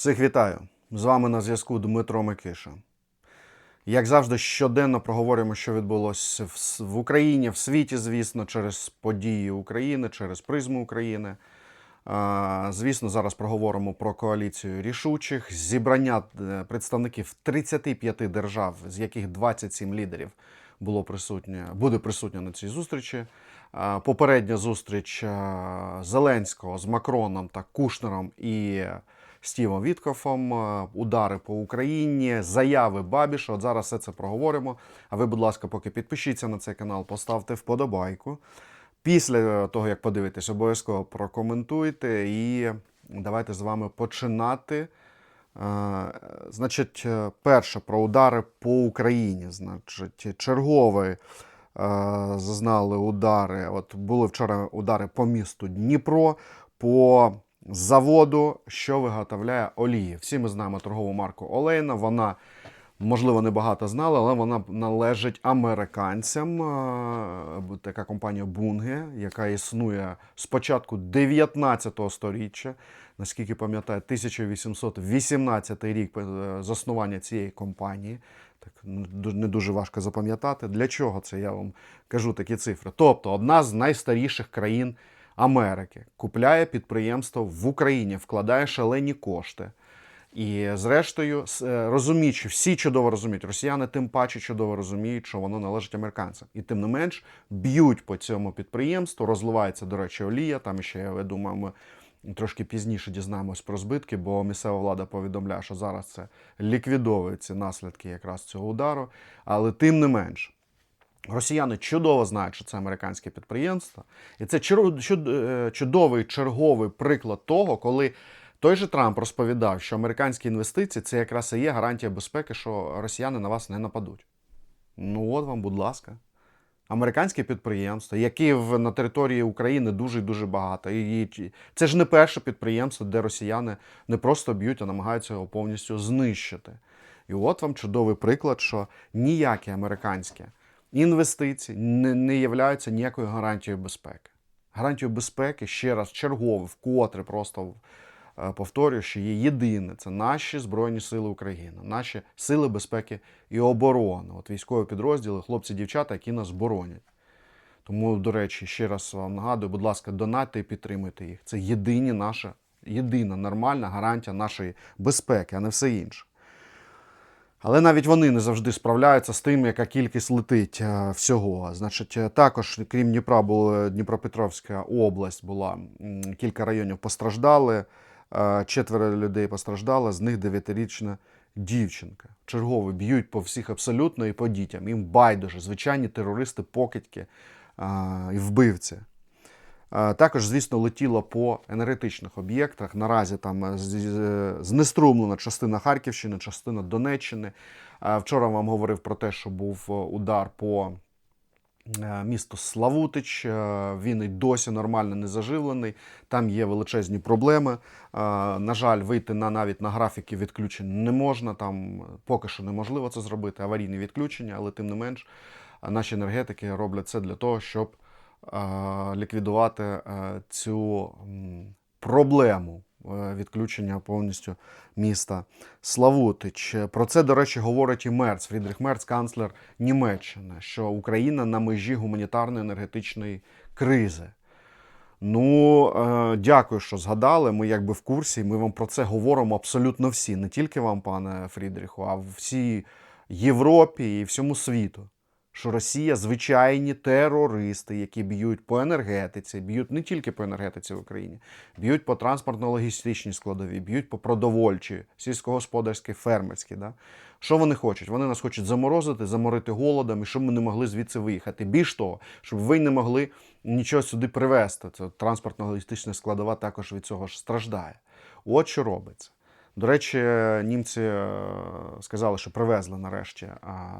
Всіх вітаю! З вами на зв'язку Дмитро Микиша. Як завжди, щоденно проговорюємо, що відбулося в, Україні, в світі, звісно, через події України, через призму України. Звісно, зараз проговоримо про коаліцію рішучих, зібрання е, представників 35 держав, з яких 27 лідерів було присутнє, буде присутнє на цій зустрічі. Попередня зустріч Зеленського з Макроном та Кушнером і Стівом Віткофом, е, удари по Україні, заяви Бабіша. От зараз все це проговоримо. А ви, будь ласка, поки підпишіться на цей канал, поставте вподобайку. Після того, як подивитесь, обов'язково прокоментуйте і давайте з вами починати. Е, Значить, е, перше про удари по Україні. Значить, черговий е, зазнали удари. От були вчора удари по місту Дніпро, по заводу, що виготовляє олії. Всі ми знаємо торгову марку Олейна. Вона можливо не багато знали, але вона належить американцям. Така компанія Bunge, яка існує з початку 19 століття. Наскільки пам'ятаю, 1818 рік е, заснування цієї компанії. Так ну, не дуже важко запам'ятати. Для чого це я вам кажу такі цифри? Тобто, одна з найстаріших країн Америки купляє підприємство в Україні, вкладає шалені кошти. І зрештою, е, розуміючи, всі чудово розуміють, росіяни тим паче чудово розуміють, що воно належить американцям. І тим не менш б'ють по цьому підприємству, розливається, до речі, олія. Там ще, я думаю, ми трошки пізніше дізнаємось про збитки, бо місцева влада повідомляє, що зараз це ліквідовує ці наслідки якраз цього удару. Але тим не менш, Росіяни чудово знають, що це американське підприємство, і це е, чудовий черговий приклад того, коли той же Трамп розповідав, що американські інвестиції це якраз і є гарантія безпеки, що росіяни на вас не нападуть. Ну от вам, будь ласка. Американське підприємство, яке на території України дуже дуже багато. І, це ж не перше підприємство, де росіяни не просто б'ють, а намагаються його повністю знищити. І от вам чудовий приклад, що ніякі американські інвестиції не, не являються ніякою гарантією безпеки. Гарантією безпеки, ще раз, чергове, вкотре просто е, повторюю, що є єдине це наші Збройні Сили України, наші сили безпеки і оборони. От військові підрозділи, хлопці, дівчата, які нас боронять. Тому, до речі, ще раз вам нагадую, будь ласка, донатьте і підтримуйте їх. Це єдині наша, єдина нормальна гарантія нашої безпеки, а не все інше. Але навіть вони не завжди справляються з тим, яка кількість летить е, всього. Значить, е, також, крім Дніпра, була Дніпропетровська область була. Кілька районів постраждали, е, четверо людей постраждало, з них дев'ятирічна дівчинка. Чергові б'ють по всіх абсолютно і по дітям. Їм байдуже, звичайні терористи, покидьки і вбивці. Е, Також, звісно, летіло по енергетичних об'єктах. Наразі там е, з- знеструмлена частина Харківщини, частина Донеччини. Е, Вчора вам говорив про те, що був е, удар по е, місту Славутич. Е, Він і досі нормально не заживлений. Там є величезні проблеми. Е, На жаль, вийти на навіть на графіки відключень не можна. Там поки що неможливо це зробити. Аварійні відключення, але тим не менш, е, наші енергетики роблять це для того, щоб е, ліквідувати е, цю проблему е, відключення повністю міста Славутич. Про це, до речі, говорить і Мерц, Фрідріх Мерц, канцлер Німеччини, що Україна на межі гуманітарної енергетичної кризи. Ну, е, дякую, що згадали. Ми якби в курсі. Ми вам про це говоримо абсолютно всі, не тільки вам, пане Фрідріху, а всій Європі і всьому світу. Що Росія звичайні терористи, які б'ють по енергетиці, б'ють не тільки по енергетиці в Україні, б'ють по транспортно-логістичній складовій, б'ють по продовольчій, сільськогосподарській, фермерській. Да? Що вони хочуть? Вони нас хочуть заморозити, заморити голодом, і щоб ми не могли звідси виїхати. Більш того, щоб ви не могли нічого сюди привезти. Це транспортно-логістична складова також від цього ж страждає. От що робиться. До речі, німці е, сказали, що привезли нарешті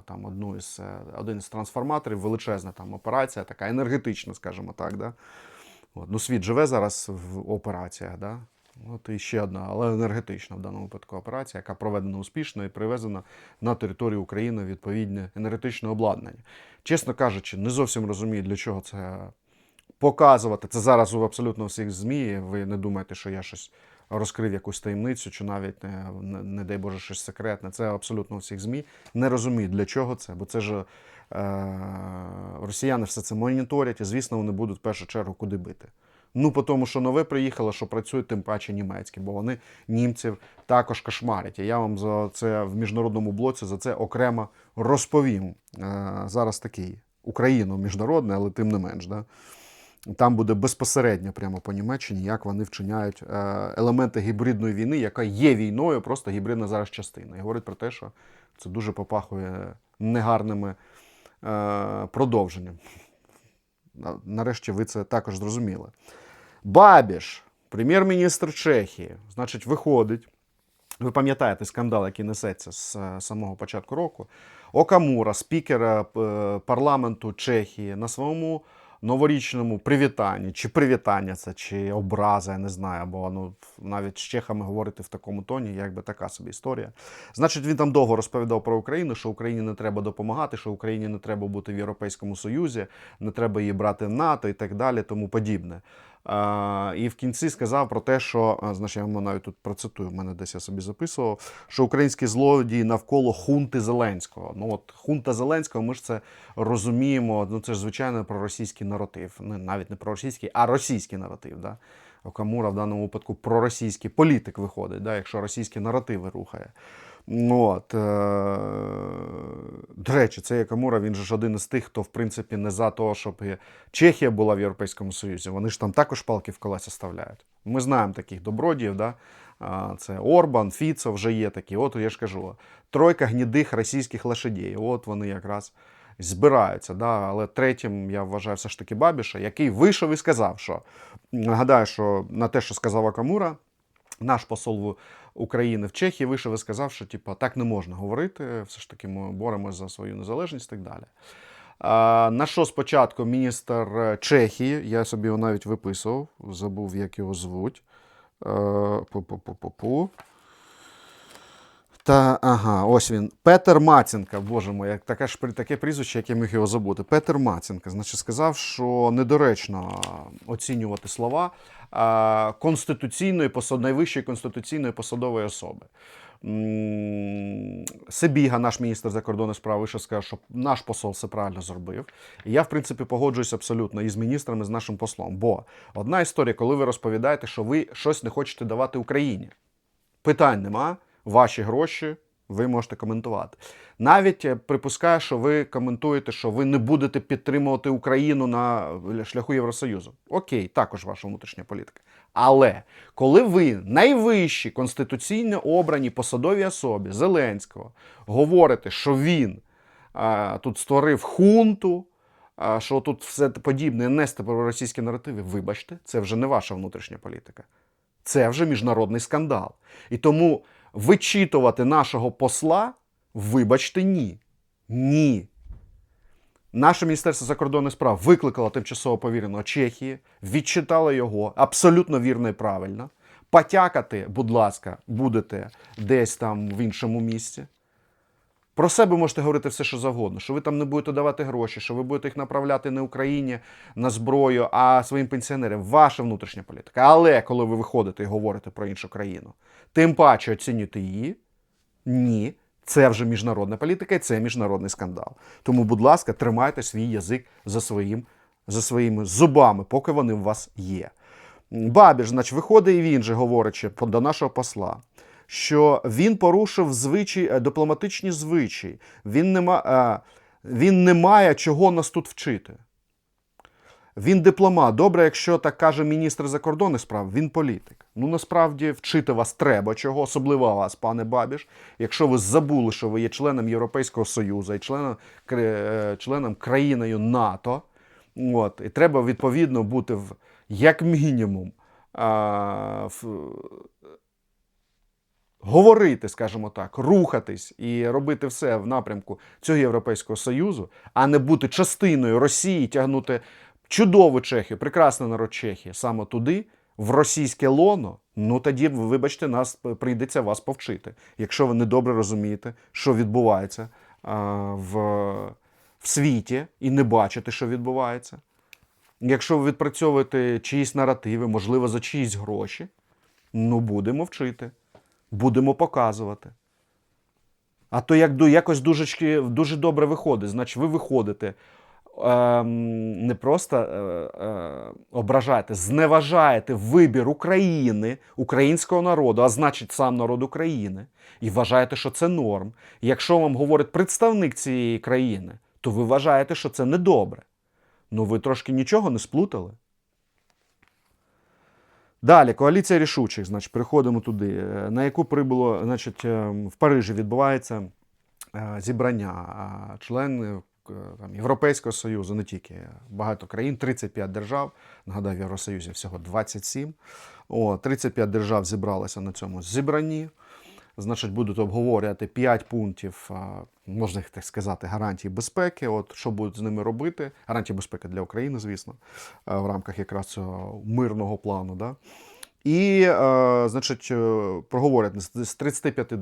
там одну із е, один із трансформаторів, величезна там операція, така енергетична, скажімо так. Да? От. Ну, світ живе зараз в операціях. Да? От і ще одна, але енергетична в даному випадку операція, яка проведена успішно і привезена на територію України відповідне енергетичне обладнання. Чесно кажучи, не зовсім розумію, для чого це показувати. Це зараз у абсолютно всіх ЗМІ. Ви не думаєте, що я щось розкрив якусь таємницю, чи навіть не, не, не дай Боже щось секретне. Це абсолютно у всіх ЗМІ. Не розуміють, для чого це, бо це ж е, росіяни все це моніторять, і звісно, вони будуть в першу чергу куди бити. Ну, по тому, що нове приїхало, що працюють тим паче німецькі, бо вони німців також кошмарять. І я вам за це в міжнародному блоці за це окремо розповім. Е, зараз такий Україно міжнародний, але тим не менш. Да? Там буде безпосередньо прямо по Німеччині, як вони вчиняють е, елементи гібридної війни, яка є війною, просто гібридна зараз частина. І говорить про те, що це дуже попахує негарними е, продовженням. Нарешті ви це також зрозуміли. Бабіш, прем'єр-міністр Чехії, значить, виходить. Ви пам'ятаєте скандал, який несеться з е, самого початку року. Окамура, спікера е, парламенту Чехії, на своєму новорічному привітанні, чи привітання це, чи образа, я не знаю, бо ну, навіть з чехами говорити в такому тоні, якби така собі історія. Значить, він там довго розповідав про Україну, що Україні не треба допомагати, що Україні не треба бути в Європейському Союзі, не треба її брати в НАТО і так далі, тому подібне. І в кінці сказав про те, що значить, я вам навіть тут процитую, мене десь я собі записував, що українські злодії навколо хунти Зеленського. Ну от хунта Зеленського, ми ж це розуміємо. Ну це ж звичайно про російський наратив. Ну, навіть не про російський, а російський наратив. Да? Окамура в даному випадку проросійський політик виходить, да? якщо російські наративи рухає. Ну, От, е... До речі, цей Якамура, він же ж один із тих, хто в принципі не за того, щоб Чехія була в Європейському Союзі. Вони ж там також палки в колеса ставляють. Ми знаємо таких добродіїв, да? Це Орбан, Фіцо вже є такі. От я ж кажу, тройка гнідих російських лошадей. От вони якраз збираються. Да? Але третім я вважаю все ж таки Бабіша, який вийшов і сказав, що нагадаю, що на те, що сказав Акамура, наш посол України в Чехії вийшов і сказав, що типу, так не можна говорити, все ж таки ми боремося за свою незалежність і так далі. На що спочатку міністр Чехії, я собі його навіть виписував, забув, як його звуть. Е, Пу-пу-пу-пу-пу. Та ага, ось він. Петер Маценка, боже мой, як таке ж таке прізвище, як я міг його забути. Петер Маценка, значить, сказав, що недоречно оцінювати слова конституційної найвищої конституційної посадової особи. Себіга, наш міністр закордонних справ, вийшов сказав, що наш посол все правильно зробив. І я, в принципі, погоджуюсь абсолютно із міністрами, з нашим послом. Бо одна історія, коли ви розповідаєте, що ви щось не хочете давати Україні. Питань нема, ваші гроші. Ви можете коментувати. Навіть е, припускаю, що ви коментуєте, що ви не будете підтримувати Україну на шляху Євросоюзу. Окей, також ваша внутрішня політика. Але коли ви найвищі конституційно обрані посадові особі Зеленського говорите, що він а, тут створив хунту, а, що тут все подібне нести про російські наративи, вибачте, це вже не ваша внутрішня політика. Це вже міжнародний скандал. І тому вичитувати нашого посла, вибачте, ні. Ні. Наше Міністерство закордонних справ викликало тимчасово повіреного Чехії, відчитало його абсолютно вірно і правильно. Потякати, будь ласка, будете десь там в іншому місці. Про себе можете говорити все, що завгодно, що ви там не будете давати гроші, що ви будете їх направляти не Україні на зброю, а своїм пенсіонерам. Ваша внутрішня політика. Але коли ви виходите і говорите про іншу країну, тим паче оцінюєте її, ні, це вже міжнародна політика і це міжнародний скандал. Тому, будь ласка, тримайте свій язик за, своїм, за своїми зубами, поки вони у вас є. Бабіж, значить, виходить і він же, говорячи по- до нашого посла, що він порушив звичай, е, дипломатичні звичаї. Він не, ма, е, він не має чого нас тут вчити. Він дипломат. Добре, якщо так каже міністр закордонних справ, він політик. Ну насправді вчити вас треба чого, особливо вас, пане Бабіш. Якщо ви забули, що ви є членом Європейського Союзу і членом, е, членом країною НАТО. От, і треба відповідно бути в як мінімум в, говорити, скажімо так, рухатись і робити все в напрямку цього Європейського Союзу, а не бути частиною Росії, тягнути чудову Чехію, прекрасний народ Чехії саме туди, в російське лоно. Ну тоді, вибачте, нас прийдеться вас повчити, якщо ви не добре розумієте, що відбувається а, в, в світі, і не бачите, що відбувається. Якщо ви відпрацьовуєте чиїсь наративи, можливо, за чиїсь гроші, Ну, будемо вчити, будемо показувати. А то як якось дуже, дуже добре виходить. Значить, ви виходите, ем, не просто е, е, ображаєте, зневажаєте вибір України, українського народу, а значить сам народ України, і вважаєте, що це норм. Якщо вам говорить представник цієї країни, то ви вважаєте, що це недобре. Ну ви трошки нічого не сплутали. Далі, коаліція рішучих, значить, приходимо туди, е, на яку прибуло, значить, е, в Парижі відбувається е, зібрання членів там, Європейського Союзу, не тільки багато країн, 35 держав. Нагадаю, в Євросоюзі всього 27. О, 35 держав зібралися на цьому зібранні. Значить, будуть обговорювати 5 пунктів, можна так сказати, гарантій безпеки. От що будуть з ними робити? Гарантії безпеки для України, звісно, в рамках якраз цього мирного плану. Да? І, е, значить, е, проговорять з з 35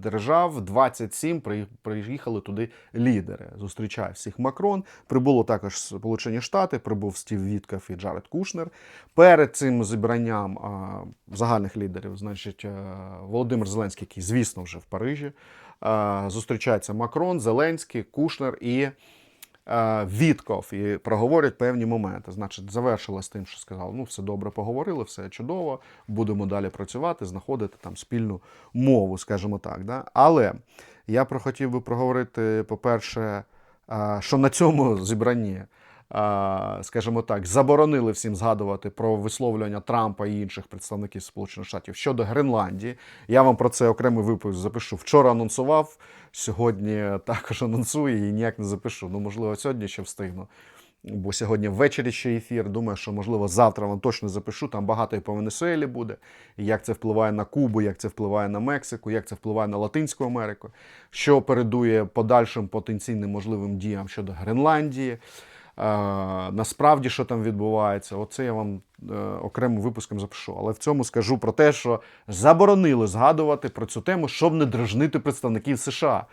держав, 27 при- приїхали туди лідери. Зустрічає всіх Макрон. Прибуло також Сполучені Штати, прибув Стів Вітков і Джаред Кушнер. Перед цим зібранням е, загальних лідерів, значить, Володимир Зеленський, який, звісно, вже в Парижі. Зустрічається Макрон, Зеленський, Кушнер і е, Вітков і проговорять певні моменти. Значить, завершилось тим, що сказав: ну, все добре поговорили, все чудово, будемо далі працювати, знаходити там спільну мову, скажімо так. Да? Але я прохотів би проговорити, по-перше, е, що на цьому зібранні. Скажімо так, заборонили всім згадувати про висловлювання Трампа і інших представників Сполучених Штатів щодо Гренландії. Я вам про це окремий випуск запишу. Вчора анонсував, сьогодні також анонсую і ніяк не запишу. Ну, можливо, сьогодні ще встигну. Бо сьогодні ввечері ще ефір. Думаю, що можливо завтра вам точно запишу. Там багато і по Венесуелі буде, і як це впливає на Кубу, як це впливає на Мексику, як це впливає на Латинську Америку, що передує подальшим потенційним можливим діям щодо Гренландії. Е, насправді, що там відбувається, оце я вам е, окремим випуском запишу. Але в цьому скажу про те, що заборонили згадувати про цю тему, щоб не дражнити представників США.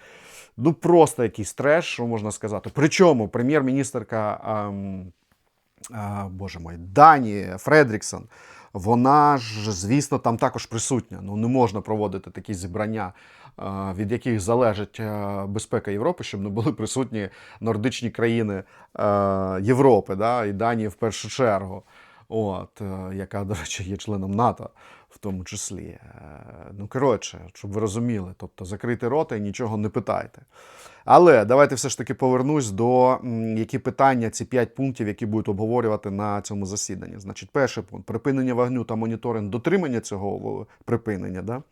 Ну, просто якийсь треш, що можна сказати. Причому прем'єр-міністерка, ем, а, боже мой, Дані Фредріксон, вона ж, звісно, там також присутня. Ну, не можна проводити такі зібрання, е, від яких залежить е, безпека Європи, щоб не були присутні нордичні країни е, Європи, да, і Данії в першу чергу. От, е, яка, до речі, є членом НАТО в тому числі. Ну, коротше, щоб ви розуміли, тобто закрити рота і нічого не питайте. Але давайте все ж таки повернусь до які питання, ці п'ять пунктів, які будуть обговорювати на цьому засіданні. Значить, перший пункт припинення вогню та моніторинг дотримання цього припинення. Да?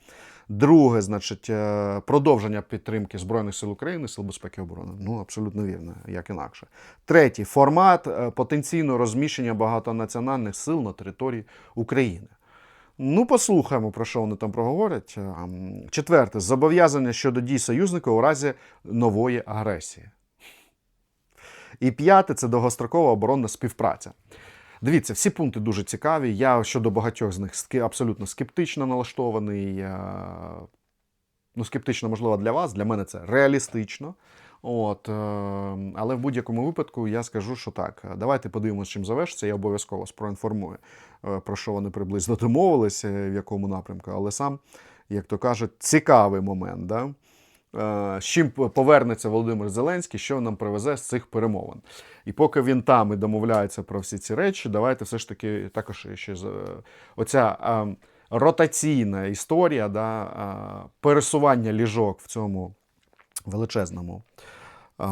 Друге, значить, е, продовження підтримки Збройних сил України, Сил безпеки і оборони. Ну, абсолютно вірно, як інакше. Третій формат е, потенційного розміщення багатонаціональних сил на території України. Ну, послухаємо, про що вони там проговорять. Ем, Четверте зобов'язання щодо дій союзника у разі нової агресії. І п'яте це довгострокова оборонна співпраця. Дивіться, всі пункти дуже цікаві. Я щодо багатьох з них абсолютно скептично налаштований. Ну, скептично, можливо, для вас, для мене це реалістично. От, е, але в будь-якому випадку я скажу, що так. Давайте подивимося, чим завершиться. Я обов'язково вас проінформую, е, про що вони приблизно домовилися, в якому напрямку. Але сам, як то кажуть, цікавий момент. Да? Е, З чим повернеться Володимир Зеленський, що нам привезе з цих перемовин. І поки він там і домовляється про всі ці речі, давайте все ж таки також ще оця е, ротаційна історія, да, е, пересування ліжок в цьому величезному. е,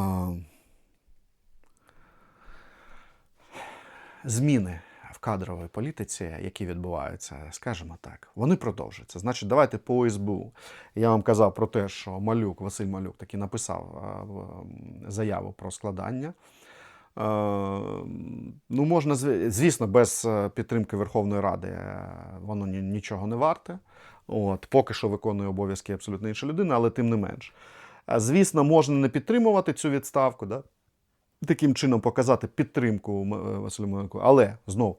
Зміни в кадровій політиці, які відбуваються, скажімо так, вони продовжуються. Значить, давайте по СБУ. Я вам казав про те, що Малюк, Василь Малюк таки написав е, заяву про складання. Е, Ну, можна, звісно, без е, підтримки Верховної Ради воно нічого не варте. От, поки що виконує обов'язки абсолютно інша людина, але тим не менш. Звісно, можна не підтримувати цю відставку, да? Таким чином показати підтримку е, Василю Малюку. Але знову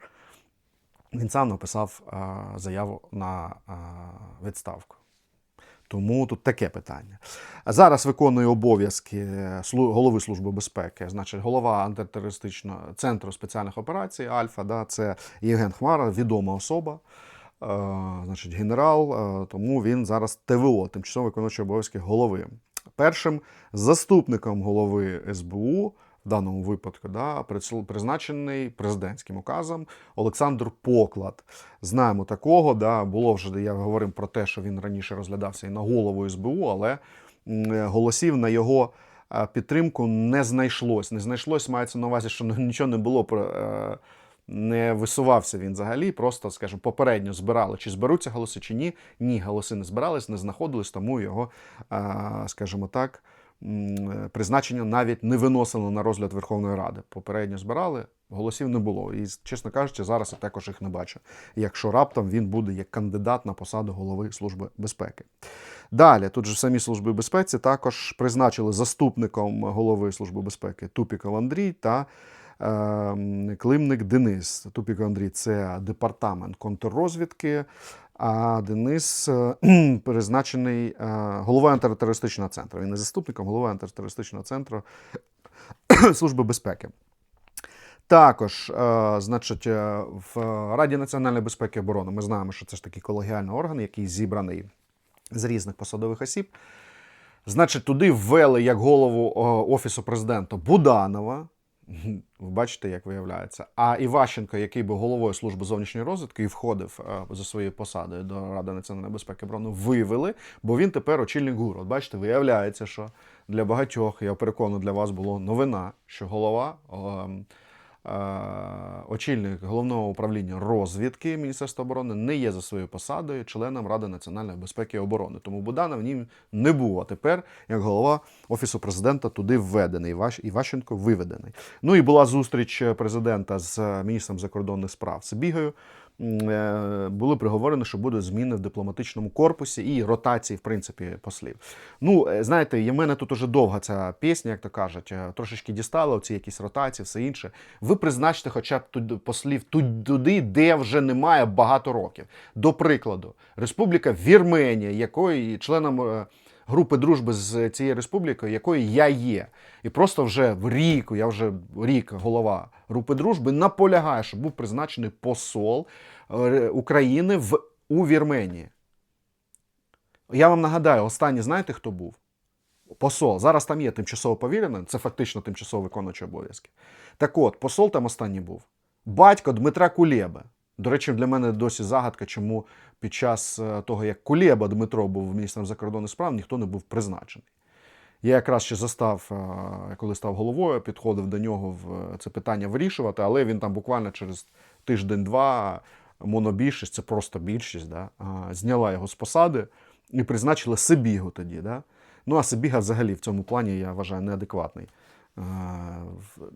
він сам написав е, заяву на е, відставку. Тому тут таке питання. Зараз виконує обов'язки голови Служби безпеки, значить, голова антитерористичного центру спеціальних операцій Альфа. Да, це Євген Хмара, відома особа. значить, генерал, е, тому він зараз ТВО, тимчасово виконуючий обов'язки голови. Першим заступником голови СБУ в даному випадку да, призначений президентським указом Олександр Поклад. Знаємо такого, да, було вже, я говорив про те, що він раніше розглядався і на голову СБУ, але голосів на його е, підтримку не знайшлось. Не знайшлось, мається на увазі, що нічого не було е, Не висувався він взагалі, просто, скажімо, попередньо збирали, чи зберуться голоси, чи ні. Ні, голоси не збирались, не знаходились, тому його, е, скажімо так, призначення навіть не виносили на розгляд Верховної Ради. Попередньо збирали, голосів не було. І, чесно кажучи, зараз я також їх не бачу. Якщо раптом він буде як кандидат на посаду голови Служби безпеки. Далі, тут же в самій Службі безпеці також призначили заступником голови Служби безпеки Тупіков Андрій та е, Климник Денис. Тупіков Андрій це департамент контррозвідки. А Денис е, призначений е, головою антитерористичного центру. Він не заступником, головою антитерористичного центру Служби безпеки. Також, е, значить, в Раді національної безпеки і оборони ми знаємо, що це ж такий колегіальний орган, який зібраний з різних посадових осіб. Значить, туди ввели як голову офісу президента Буданова. Ви бачите, як виявляється. А Іващенко, який був головою служби зовнішньої розвідки і входив е, за своєю посадою до Ради національної безпеки оборони, вивели, бо він тепер очільник ГУР. От бачите, виявляється, що для багатьох, я переконаний, для вас було новина, що голова. е, Очільник головного управління розвідки Міністерства оборони не є за своєю посадою членом Ради національної безпеки і оборони. Тому Буданов в ній не був. А тепер, як голова офісу президента, туди введений. Іващенко виведений. Ну і була зустріч президента з міністром закордонних справ Сибігою. Е, Були приговорені, що будуть зміни в дипломатичному корпусі і ротації, в принципі, послів. Ну, е, знаєте, є в мене тут уже довга ця пісня, як то кажуть, е, трошечки дістала ці якісь ротації, все інше. Ви призначте хоча б туди послів туди, де вже немає багато років. До прикладу, Республіка Вірменія, якої членом. Групи дружби з цією республікою, якою я є, і просто вже в рік, я вже рік голова групи дружби, наполягає, щоб був призначений посол е, України в у Вірменії. Я вам нагадаю, останній знаєте, хто був? Посол. Зараз там є тимчасово повірений, це фактично тимчасово виконуючий обов'язки. Так от, посол там останній був. Батько Дмитра Кулєби. До речі, для мене досі загадка, чому під час е, того, як Кулєба Дмитро був міністром закордонних справ, ніхто не був призначений. Я якраз ще застав, е, коли став головою, підходив до нього в це питання вирішувати, але він там буквально через тиждень-два монобільшість, це просто більшість, да, зняла його з посади і призначила Сибігу тоді. Да. Ну а Сибіга взагалі в цьому плані я вважаю неадекватний. Е,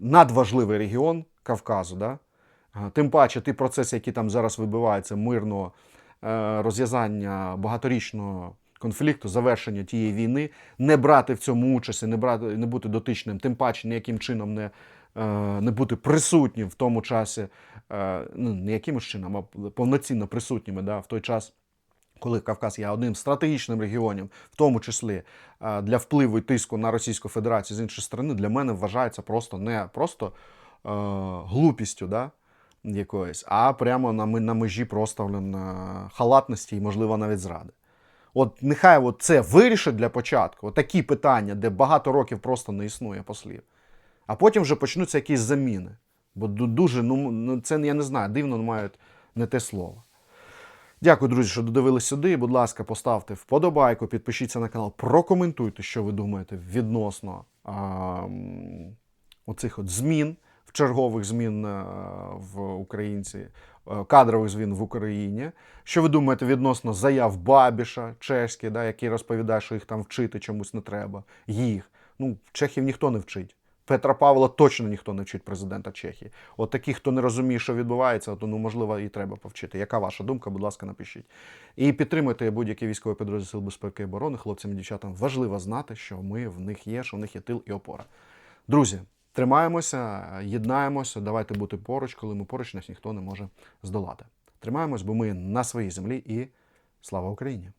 Надважливий регіон Кавказу. Да. Тим паче, ті процеси, які там зараз вибиваються, мирного е, розв'язання багаторічного конфлікту, завершення тієї війни, не брати в цьому участь, і не брати, не бути дотичним, тим паче ніяким чином не, е, не бути присутнім в тому часі, е, ну не якимось чином, а повноцінно присутніми да, в той час. Коли Кавказ є одним стратегічним регіонів, в тому числі е, для впливу і тиску на Російську Федерацію з іншої сторони, для мене вважається просто не просто е, глупістю, да, якоїсь, а прямо на, на межі просто е, халатності і, можливо, навіть зради. От нехай от це вирішить для початку от такі питання, де багато років просто не існує послів. А потім вже почнуться якісь заміни. Бо дуже, ну, ну це я не знаю, дивно мають не те слово. Дякую, друзі, що додивились сюди. Будь ласка, поставте вподобайку, підпишіться на канал, прокоментуйте, що ви думаєте відносно а, оцих от змін, чергових змін е, в українці, е, кадрових змін в Україні. Що ви думаєте відносно заяв Бабіша, чеський, да, який розповідає, що їх там вчити чомусь не треба. Їх. Ну, Чехів ніхто не вчить. Петра Павла точно ніхто не вчить президента Чехії. От такі, хто не розуміє, що відбувається, то ну можливо і треба повчити. Яка ваша думка? Будь ласка, напишіть. І підтримуйте будь-які військові підрозділи Сил безпеки і оборони. Хлопцям і дівчатам важливо знати, що ми в них є, що в них є тил і опора. Друзі, тримаємося, єднаємося, давайте бути поруч, коли ми поруч, нас ніхто не може здолати. Тримаємось, бо ми на своїй землі і слава Україні!